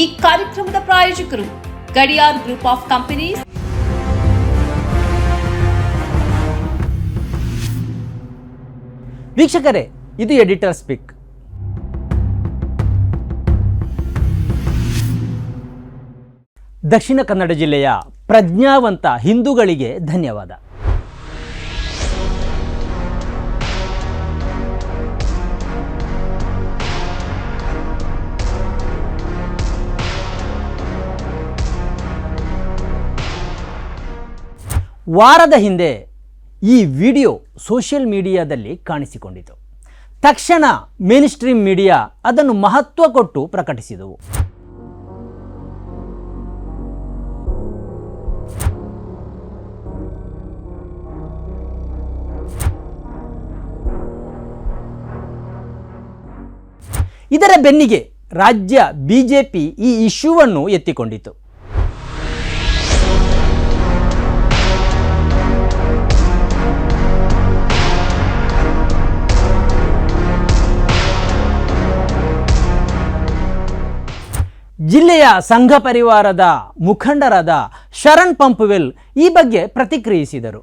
ಈ ಕಾರ್ಯಕ್ರಮದ ಪ್ರಾಯೋಜಕರು ಗಡಿಯಾರ್ ಗ್ರೂಪ್ ಆಫ್ ಕಂಪನೀಸ್. ವೀಕ್ಷಕರೇ, ಇದು ಎಡಿಟರ್ ಸ್ಪೀಕ್. ದಕ್ಷಿಣ ಕನ್ನಡ ಜಿಲ್ಲೆಯ ಪ್ರಜ್ಞಾವಂತ ಹಿಂದೂಗಳಿಗೆ ಧನ್ಯವಾದ. ವಾರದ ಹಿಂದೆ ಈ ವಿಡಿಯೋ ಸೋಷಿಯಲ್ ಮೀಡಿಯಾದಲ್ಲಿ ಕಾಣಿಸಿಕೊಂಡಿತು. ತಕ್ಷಣ ಮೇನ್ ಸ್ಟ್ರೀಮ್ ಮೀಡಿಯಾ ಅದನ್ನು ಮಹತ್ವ ಕೊಟ್ಟು ಪ್ರಕಟಿಸಿದವು ಇದರ ಬೆನ್ನಿಗೆ ರಾಜ್ಯ ಬಿಜೆಪಿ ಈ ಇಶ್ಯೂವನ್ನು ಎತ್ತಿಕೊಂಡಿತು. ಜಿಲ್ಲೆಯ ಸಂಘ ಪರಿವಾರದ ಮುಖಂಡರಾದ ಶರಣ್ ಪಂಪ್ವೆಲ್ ಈ ಬಗ್ಗೆ ಪ್ರತಿಕ್ರಿಯಿಸಿದರು.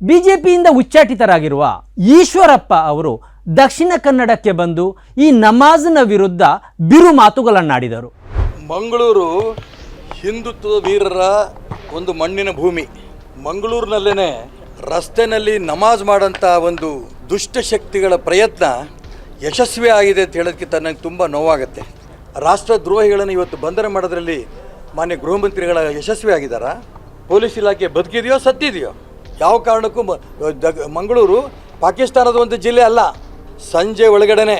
ಬಿಜೆಪಿಯಿಂದ ಉಚ್ಚಾಟಿತರಾಗಿರುವ ಈಶ್ವರಪ್ಪ ಅವರು ದಕ್ಷಿಣ ಕನ್ನಡಕ್ಕೆ ಬಂದು ಈ ನಮಾಜ್ನ ವಿರುದ್ಧ ಬಿರು ಮಾತುಗಳನ್ನಾಡಿದರು ಮಂಗಳೂರು ಹಿಂದುತ್ವದ ವೀರರ ಒಂದು ಮಣ್ಣಿನ ಭೂಮಿ. ಮಂಗಳೂರಿನಲ್ಲೇ ರಸ್ತೆನಲ್ಲಿ ನಮಾಜ್ ಮಾಡೋಂಥ ಒಂದು ದುಷ್ಟಶಕ್ತಿಗಳ ಪ್ರಯತ್ನ ಯಶಸ್ವಿ ಆಗಿದೆ ಅಂತ ಹೇಳೋದಕ್ಕಿಂತ ನನಗೆ ತುಂಬ ನೋವಾಗುತ್ತೆ. ರಾಷ್ಟ್ರದ್ರೋಹಿಗಳನ್ನು ಇವತ್ತು ಬಂಧನ ಮಾಡೋದ್ರಲ್ಲಿ ಮಾನ್ಯ ಗೃಹ ಮಂತ್ರಿಗಳ ಯಶಸ್ವಿ ಆಗಿದ್ದಾರಾ ಪೊಲೀಸ್ ಇಲಾಖೆ ಬದುಕಿದೆಯೋ ಸತ್ತಿದೆಯೋ? ಯಾವ ಕಾರಣಕ್ಕೂ ಮಂಗಳೂರು ಪಾಕಿಸ್ತಾನದ ಒಂದು ಜಿಲ್ಲೆ ಅಲ್ಲ. ಸಂಜೆ ಒಳಗಡೆನೆ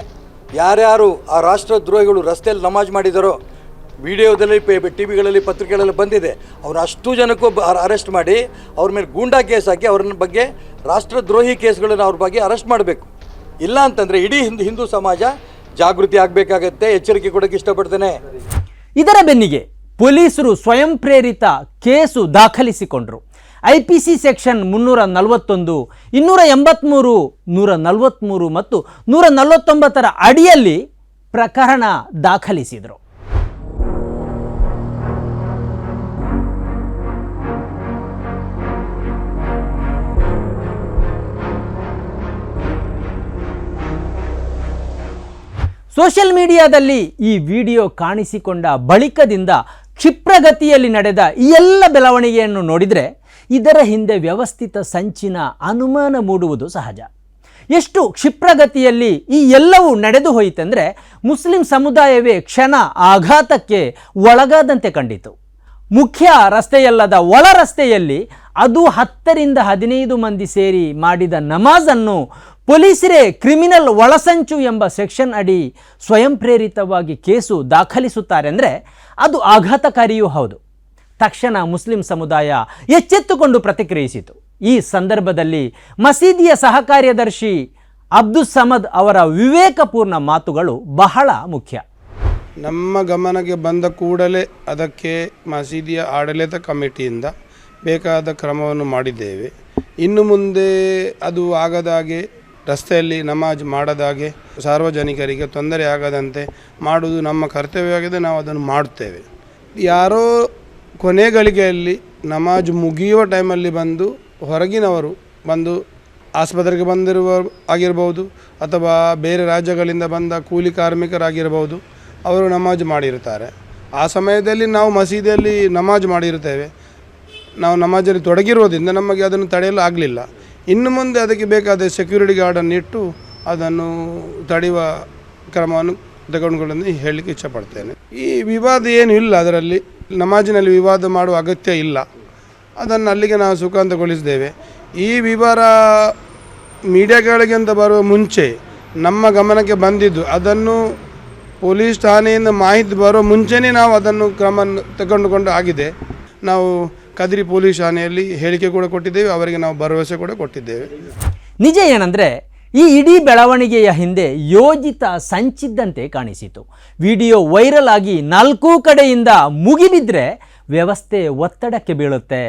ಯಾರ್ಯಾರು ಆ ರಾಷ್ಟ್ರದ್ರೋಹಿಗಳು ರಸ್ತೆಯಲ್ಲಿ ನಮಾಜ್ ಮಾಡಿದಾರೋ ವಿಡಿಯೋದಲ್ಲಿ ಟಿ ವಿಗಳಲ್ಲಿ ಪತ್ರಿಕೆಗಳಲ್ಲಿ ಬಂದಿದೆ. ಅವ್ರು ಅಷ್ಟು ಜನಕ್ಕೂ ಅರೆಸ್ಟ್ ಮಾಡಿ, ಅವ್ರ ಮೇಲೆ ಗೂಂಡಾ ಕೇಸ್ ಹಾಕಿ ಅವ್ರನ್ನ ಬಗ್ಗೆ ರಾಷ್ಟ್ರದ್ರೋಹಿ ಕೇಸ್ಗಳನ್ನು ಅವ್ರ ಬಗ್ಗೆ ಅರೆಸ್ಟ್ ಮಾಡಬೇಕು. ಇಲ್ಲ ಅಂತಂದರೆ ಇಡೀ ಹಿಂದೂ ಹಿಂದೂ ಸಮಾಜ ಜಾಗೃತಿ ಆಗಬೇಕಾಗತ್ತೆ, ಎಚ್ಚರಿಕೆ ಕೊಡೋಕೆ ಇಷ್ಟಪಡ್ತೇನೆ. ಇದರ ಬೆನ್ನಿಗೆ ಪೊಲೀಸರು ಸ್ವಯಂ ಪ್ರೇರಿತ ಕೇಸು ದಾಖಲಿಸಿಕೊಂಡರು. ಐ ಪಿ ಸಿ ಸೆಕ್ಷನ್ ಮುನ್ನೂರ ನಲವತ್ತೊಂದು, ಇನ್ನೂರ ಎಂಬತ್ತ್ಮೂರು ನೂರ ನಲವತ್ತ್ಮೂರು ಮತ್ತು ನೂರ ನಲವತ್ತೊಂಬತ್ತರ ಅಡಿಯಲ್ಲಿ ಪ್ರಕರಣ ದಾಖಲಿಸಿದರು. ಸೋಷಿಯಲ್ ಮೀಡಿಯಾದಲ್ಲಿ ಈ ವಿಡಿಯೋ ಕಾಣಿಸಿಕೊಂಡ ಬಳಿಕದಿಂದ ಕ್ಷಿಪ್ರಗತಿಯಲ್ಲಿ ನಡೆದ ಈ ಎಲ್ಲ ಬೆಳವಣಿಗೆಯನ್ನು ನೋಡಿದರೆ ಇದರ ಹಿಂದೆ ವ್ಯವಸ್ಥಿತ ಸಂಚಿನ ಅನುಮಾನ ಮೂಡುವುದು ಸಹಜ. ಎಷ್ಟು ಕ್ಷಿಪ್ರಗತಿಯಲ್ಲಿ ಈ ಎಲ್ಲವೂ ನಡೆದು ಹೋಯಿತೆಂದರೆ ಮುಸ್ಲಿಂ ಸಮುದಾಯವೇ ಕ್ಷಣ ಆಘಾತಕ್ಕೆ ಒಳಗಾದಂತೆ ಕಂಡಿತು. ಮುಖ್ಯ ರಸ್ತೆಯಲ್ಲದ ಒಳ ರಸ್ತೆಯಲ್ಲಿ ಅದು ಹತ್ತರಿಂದ ಹದಿನೈದು ಮಂದಿ ಸೇರಿ ಮಾಡಿದ ನಮಾಜನ್ನು ಪೊಲೀಸರೇ ಕ್ರಿಮಿನಲ್ ಒಳಸಂಚು ಎಂಬ ಸೆಕ್ಷನ್ ಅಡಿ ಸ್ವಯಂ ಪ್ರೇರಿತವಾಗಿ ಕೇಸು ದಾಖಲಿಸುತ್ತಾರೆ ಅಂದರೆ ಅದು ಆಘಾತಕಾರಿಯೂ ಹೌದು. ತಕ್ಷಣ ಮುಸ್ಲಿಂ ಸಮುದಾಯ ಎಚ್ಚೆತ್ತುಕೊಂಡು ಪ್ರತಿಕ್ರಿಯಿಸಿತು. ಈ ಸಂದರ್ಭದಲ್ಲಿ ಮಸೀದಿಯ ಸಹಕಾರ್ಯದರ್ಶಿ ಅಬ್ದುಲ್ ಸಮದ್ ಅವರ ವಿವೇಕಪೂರ್ಣ ಮಾತುಗಳು ಬಹಳ ಮುಖ್ಯ. ನಮ್ಮ ಗಮನಕ್ಕೆ ಬಂದ ಕೂಡಲೇ ಅದಕ್ಕೆ ಮಸೀದಿಯ ಆಡಳಿತ ಕಮಿಟಿಯಿಂದ ಬೇಕಾದ ಕ್ರಮವನ್ನು ಮಾಡಿದ್ದೇವೆ. ಇನ್ನು ಮುಂದೆ ಅದು ಆಗದಾಗೆ ರಸ್ತೆಯಲ್ಲಿ ನಮಾಜ್ ಮಾಡದಾಗೆ ಸಾರ್ವಜನಿಕರಿಗೆ ತೊಂದರೆ ಆಗದಂತೆ ಮಾಡುವುದು ನಮ್ಮ ಕರ್ತವ್ಯವಾಗಿದೆ, ನಾವು ಅದನ್ನು ಮಾಡುತ್ತೇವೆ. ಯಾರೋ ಕೊನೆ ಗಳಿಗೆಯಲ್ಲಿ ನಮಾಜ್ ಮುಗಿಯುವ ಟೈಮಲ್ಲಿ ಬಂದು ಹೊರಗಿನವರು ಬಂದು ಆಸ್ಪತ್ರೆಗೆ ಬಂದಿರುವ ಆಗಿರ್ಬೋದು ಅಥವಾ ಬೇರೆ ರಾಜ್ಯಗಳಿಂದ ಬಂದ ಕೂಲಿ ಕಾರ್ಮಿಕರಾಗಿರ್ಬೋದು, ಅವರು ನಮಾಜ್ ಮಾಡಿರ್ತಾರೆ ಆ ಸಮಯದಲ್ಲಿ ನಾವು ಮಸೀದಿಯಲ್ಲಿ ನಮಾಜ್ ಮಾಡಿರ್ತೇವೆ ನಾವು ನಮಾಜಲ್ಲಿ ತೊಡಗಿರೋದ್ರಿಂದ ನಮಗೆ ಅದನ್ನು ತಡೆಯಲು ಆಗಲಿಲ್ಲ. ಇನ್ನು ಮುಂದೆ ಅದಕ್ಕೆ ಬೇಕಾದ ಸೆಕ್ಯೂರಿಟಿ ಗಾರ್ಡನ್ನು ಇಟ್ಟು ಅದನ್ನು ತಡೆಯುವ ಕ್ರಮವನ್ನು ತಗೊಂಡುಕೊಂಡು ಹೇಳಲಿಕ್ಕೆ ಇಷ್ಟಪಡ್ತೇನೆ. ಈ ವಿವಾದ ಏನು ಇಲ್ಲ ಅದರಲ್ಲಿ. ನಮಾಜಿನಲ್ಲಿ ವಿವಾದ ಮಾಡುವ ಅಗತ್ಯ ಇಲ್ಲ. ಅದನ್ನು ಅಲ್ಲಿಗೆ ನಾವು ಸುಖಾಂತಗೊಳಿಸಿದ್ದೇವೆ. ಈ ವಿವರ ಮೀಡಿಯಾಗಳಿಗೆ ಅಂತ ಬರುವ ಮುಂಚೆ ನಮ್ಮ ಗಮನಕ್ಕೆ ಬಂದಿದ್ದು ಅದನ್ನು ಪೊಲೀಸ್ ಠಾಣೆಯಿಂದ ಮಾಹಿತಿ ಬರೋ ಮುಂಚೆನೇ ನಾವು ಅದನ್ನು ಕ್ರಮ ತಗೊಂಡುಕೊಂಡು ಆಗಿದೆ. ನಾವು ಕದಿರಿ ಪೊಲೀಸ್ ಠಾಣೆಯಲ್ಲಿ ಹೇಳಿಕೆ ಕೂಡ ಕೊಟ್ಟಿದ್ದೇವೆ, ಅವರಿಗೆ ನಾವು ಭರವಸೆ ಕೂಡ ಕೊಟ್ಟಿದ್ದೇವೆ. ನಿಜ ಏನಂದರೆ, ಈ ಇಡೀ ಬೆಳವಣಿಗೆಯ ಹಿಂದೆ ಯೋಜಿತ ಸಂಚಿದ್ದಂತೆ ಕಾಣಿಸಿತು. ವಿಡಿಯೋ ವೈರಲ್ ಆಗಿ ನಾಲ್ಕೂ ಕಡೆಯಿಂದ ಮುಗಿಬಿದ್ರೆ ವ್ಯವಸ್ಥೆ ಒತ್ತಡಕ್ಕೆ ಬೀಳುತ್ತೆ,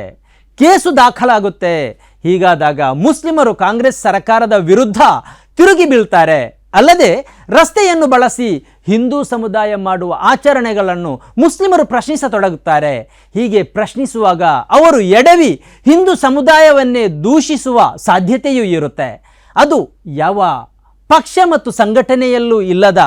ಕೇಸು ದಾಖಲಾಗುತ್ತೆ. ಹೀಗಾದಾಗ ಮುಸ್ಲಿಮರು ಕಾಂಗ್ರೆಸ್ ಸರ್ಕಾರದ ವಿರುದ್ಧ ತಿರುಗಿ ಬೀಳ್ತಾರೆ. ಅಲ್ಲದೆ ರಸ್ತೆಯನ್ನು ಬಳಸಿ ಹಿಂದೂ ಸಮುದಾಯ ಮಾಡುವ ಆಚರಣೆಗಳನ್ನು ಮುಸ್ಲಿಮರು ಪ್ರಶ್ನಿಸತೊಡಗುತ್ತಾರೆ. ಹೀಗೆ ಪ್ರಶ್ನಿಸುವಾಗ ಅವರು ಎಡವಿ ಹಿಂದೂ ಸಮುದಾಯವನ್ನೇ ದೂಷಿಸುವ ಸಾಧ್ಯತೆಯೂ ಇರುತ್ತೆ. ಅದು ಯಾವ ಪಕ್ಷ ಮತ್ತು ಸಂಘಟನೆಯಲ್ಲೂ ಇಲ್ಲದ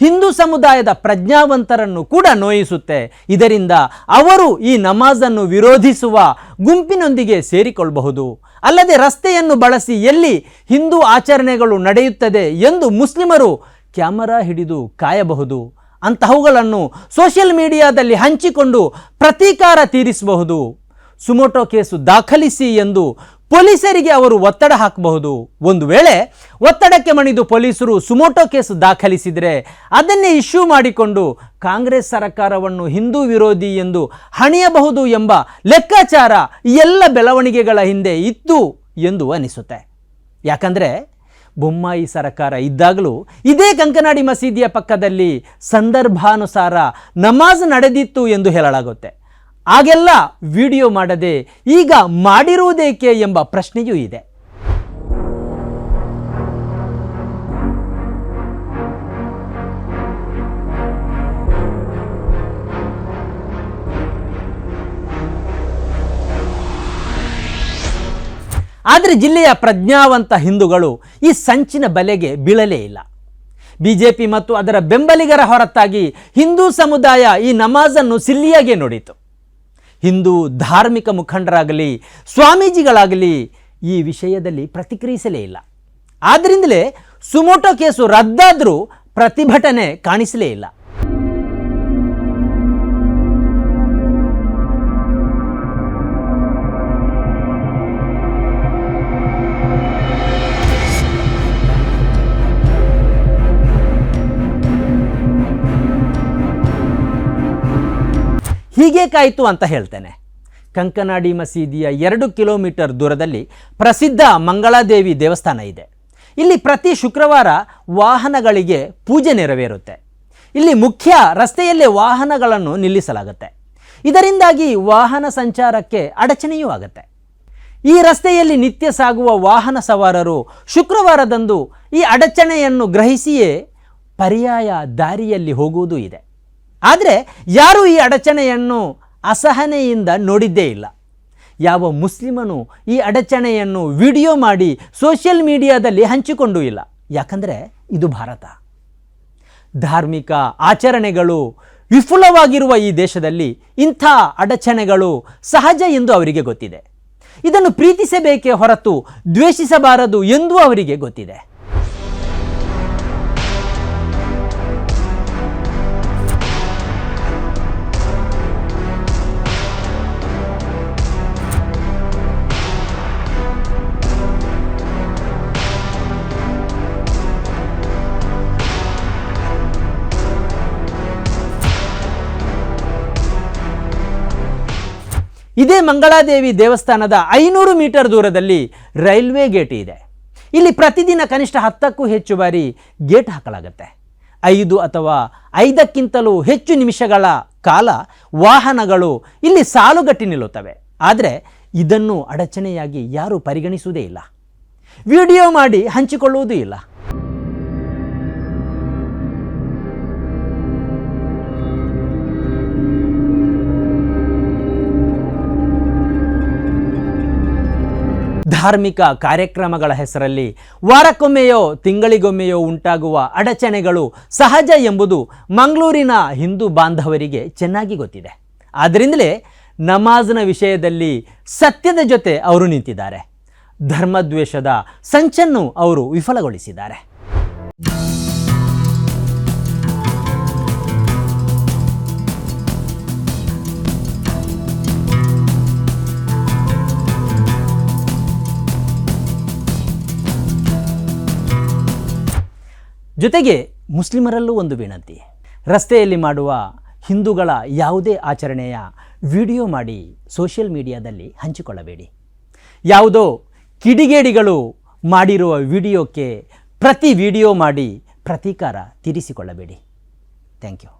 ಹಿಂದೂ ಸಮುದಾಯದ ಪ್ರಜ್ಞಾವಂತರನ್ನು ಕೂಡ ನೋಯಿಸುತ್ತೆ. ಇದರಿಂದ ಅವರು ಈ ನಮಾಜನ್ನು ವಿರೋಧಿಸುವ ಗುಂಪಿನೊಂದಿಗೆ ಸೇರಿಕೊಳ್ಳಬಹುದು. ಅಲ್ಲದೆ ರಸ್ತೆಯನ್ನು ಬಳಸಿ ಎಲ್ಲಿ ಹಿಂದೂ ಆಚರಣೆಗಳು ನಡೆಯುತ್ತದೆ ಎಂದು ಮುಸ್ಲಿಮರು ಕ್ಯಾಮರಾ ಹಿಡಿದು ಕಾಯಬಹುದು. ಅಂತಹವುಗಳನ್ನು ಸೋಷಿಯಲ್ ಮೀಡಿಯಾದಲ್ಲಿ ಹಂಚಿಕೊಂಡು ಪ್ರತೀಕಾರ ತೀರಿಸಬಹುದು. ಸುಮೋಟೋ ಕೇಸು ದಾಖಲಿಸಿ ಎಂದು ಪೊಲೀಸರಿಗೆ ಅವರು ಒತ್ತಡ ಹಾಕಬಹುದು. ಒಂದು ವೇಳೆ ಒತ್ತಡಕ್ಕೆ ಮಣಿದು ಪೊಲೀಸರು ಸುಮೋಟೋ ಕೇಸು ದಾಖಲಿಸಿದರೆ ಅದನ್ನೇ ಇಶ್ಯೂ ಮಾಡಿಕೊಂಡು ಕಾಂಗ್ರೆಸ್ ಸರ್ಕಾರವನ್ನು ಹಿಂದೂ ವಿರೋಧಿ ಎಂದು ಹಣಿಯಬಹುದು ಎಂಬ ಲೆಕ್ಕಾಚಾರ ಎಲ್ಲ ಬೆಳವಣಿಗೆಗಳ ಹಿಂದೆ ಇತ್ತು ಎಂದು ಅನಿಸುತ್ತೆ. ಯಾಕಂದರೆ ಬೊಮ್ಮಾಯಿ ಸರ್ಕಾರ ಇದ್ದಾಗಲೂ ಇದೇ ಕಂಕನಾಡಿ ಮಸೀದಿಯ ಪಕ್ಕದಲ್ಲಿ ಸಂದರ್ಭಾನುಸಾರ ನಮಾಜ್ ನಡೆದಿತ್ತು ಎಂದು ಹೇಳಲಾಗುತ್ತೆ. ಆಗೆಲ್ಲ ವಿಡಿಯೋ ಮಾಡದೆ ಈಗ ಮಾಡಿರುವುದೇಕೆ ಎಂಬ ಪ್ರಶ್ನೆಯೂ ಇದೆ. ಆದರೆ ಜಿಲ್ಲೆಯ ಪ್ರಜ್ಞಾವಂತ ಹಿಂದೂಗಳು ಈ ಸಂಚಿನ ಬಲೆಗೆ ಬೀಳಲೇ ಇಲ್ಲ. ಬಿಜೆಪಿ ಮತ್ತು ಅದರ ಬೆಂಬಲಿಗರ ಹೊರತಾಗಿ ಹಿಂದೂ ಸಮುದಾಯ ಈ ನಮಾಜನ್ನು ಸಿಲ್ಲಿಯಾಗೆ ನೋಡಿತು. ಹಿಂದೂ ಧಾರ್ಮಿಕ ಮುಖಂಡರಾಗಲಿ, ಸ್ವಾಮೀಜಿಗಳಾಗಲಿ ಈ ವಿಷಯದಲ್ಲಿ ಪ್ರತಿಕ್ರಿಯಿಸಲೇ ಇಲ್ಲ. ಆದ್ದರಿಂದಲೇ ಸುಮೋಟೋ ಕೇಸು ರದ್ದಾದರೂ ಪ್ರತಿಭಟನೆ ಕಾಣಿಸಲೇ ಇಲ್ಲ. ಹೀಗೇಕಾಯಿತು ಅಂತ ಹೇಳ್ತೇನೆ. ಕಂಕನಾಡಿ ಮಸೀದಿಯ ಎರಡು ಕಿಲೋಮೀಟರ್ ದೂರದಲ್ಲಿ ಪ್ರಸಿದ್ಧ ಮಂಗಳಾದೇವಿ ದೇವಸ್ಥಾನ ಇದೆ. ಇಲ್ಲಿ ಪ್ರತಿ ಶುಕ್ರವಾರ ವಾಹನಗಳಿಗೆ ಪೂಜೆ ನೆರವೇರುತ್ತೆ. ಇಲ್ಲಿ ಮುಖ್ಯ ರಸ್ತೆಯಲ್ಲೇ ವಾಹನಗಳನ್ನು ನಿಲ್ಲಿಸಲಾಗುತ್ತೆ. ಇದರಿಂದಾಗಿ ವಾಹನ ಸಂಚಾರಕ್ಕೆ ಅಡಚಣೆಯೂ ಆಗುತ್ತೆ. ಈ ರಸ್ತೆಯಲ್ಲಿ ನಿತ್ಯ ಸಾಗುವ ವಾಹನ ಸವಾರರು ಶುಕ್ರವಾರದಂದು ಈ ಅಡಚಣೆಯನ್ನು ಗ್ರಹಿಸಿಯೇ ಪರ್ಯಾಯ ದಾರಿಯಲ್ಲಿ ಹೋಗುವುದೂ ಇದೆ. ಆದರೆ ಯಾರೂ ಈ ಅಡಚಣೆಯನ್ನು ಅಸಹನೆಯಿಂದ ನೋಡಿದ್ದೇ ಇಲ್ಲ. ಯಾವ ಮುಸ್ಲಿಮನು ಈ ಅಡಚಣೆಯನ್ನು ವಿಡಿಯೋ ಮಾಡಿ ಸೋಷಿಯಲ್ ಮೀಡಿಯಾದಲ್ಲಿ ಹಂಚಿಕೊಂಡೂ ಇಲ್ಲ. ಯಾಕಂದರೆ ಇದು ಭಾರತ. ಧಾರ್ಮಿಕ ಆಚರಣೆಗಳು ವಿಫುಲವಾಗಿರುವ ಈ ದೇಶದಲ್ಲಿ ಇಂಥ ಅಡಚಣೆಗಳು ಸಹಜ ಎಂದು ಅವರಿಗೆ ಗೊತ್ತಿದೆ. ಇದನ್ನು ಪ್ರೀತಿಸಬೇಕೇ ಹೊರತು ದ್ವೇಷಿಸಬಾರದು ಎಂದೂ ಅವರಿಗೆ ಗೊತ್ತಿದೆ. ಇದೇ ಮಂಗಳಾದೇವಿ ದೇವಸ್ಥಾನದ ಐನೂರು ಮೀಟರ್ ದೂರದಲ್ಲಿ ರೈಲ್ವೆ ಗೇಟ್ ಇದೆ. ಇಲ್ಲಿ ಪ್ರತಿದಿನ ಕನಿಷ್ಠ ಹತ್ತಕ್ಕೂ ಹೆಚ್ಚು ಬಾರಿ ಗೇಟ್ ಹಾಕಲಾಗುತ್ತೆ. ಐದು ಅಥವಾ ಐದಕ್ಕಿಂತಲೂ ಹೆಚ್ಚು ನಿಮಿಷಗಳ ಕಾಲ ವಾಹನಗಳು ಇಲ್ಲಿ ಸಾಲುಗಟ್ಟಿ ನಿಲ್ಲುತ್ತವೆ. ಆದರೆ ಇದನ್ನು ಅಡಚಣೆಯಾಗಿ ಯಾರೂ ಪರಿಗಣಿಸುವುದೇ ಇಲ್ಲ. ವಿಡಿಯೋ ಮಾಡಿ ಹಂಚಿಕೊಳ್ಳುವುದೂ ಇಲ್ಲ. ಧಾರ್ಮಿಕ ಕಾರ್ಯಕ್ರಮಗಳ ಹೆಸರಲ್ಲಿ ವಾರಕ್ಕೊಮ್ಮೆಯೋ ತಿಂಗಳಿಗೊಮ್ಮೆಯೋ ಉಂಟಾಗುವ ಅಡಚಣೆಗಳು ಸಹಜ ಎಂಬುದು ಮಂಗಳೂರಿನ ಹಿಂದೂ ಬಾಂಧವರಿಗೆ ಚೆನ್ನಾಗಿ ಗೊತ್ತಿದೆ. ಆದ್ದರಿಂದಲೇ ನಮಾಜ್ನ ವಿಷಯದಲ್ಲಿ ಸತ್ಯದ ಜೊತೆ ಅವರು ನಿಂತಿದ್ದಾರೆ. ಧರ್ಮದ್ವೇಷದ ಸಂಚನ್ನು ಅವರು ವಿಫಲಗೊಳಿಸಿದ್ದಾರೆ. ಜೊತೆಗೆ ಮುಸ್ಲಿಮರಲ್ಲೂ ಒಂದು ವಿನಂತಿ. ರಸ್ತೆಯಲ್ಲಿ ಮಾಡುವ ಹಿಂದೂಗಳ ಯಾವುದೇ ಆಚರಣೆಯ ವಿಡಿಯೋ ಮಾಡಿ ಸೋಷಿಯಲ್ ಮೀಡಿಯಾದಲ್ಲಿ ಹಂಚಿಕೊಳ್ಳಬೇಡಿ. ಯಾವುದೋ ಕಿಡಿಗೇಡಿಗಳು ಮಾಡಿರುವ ವಿಡಿಯೋಕ್ಕೆ ಪ್ರತಿ ವಿಡಿಯೋ ಮಾಡಿ ಪ್ರತೀಕಾರ ತೀರಿಸಿಕೊಳ್ಳಬೇಡಿ. Thank you.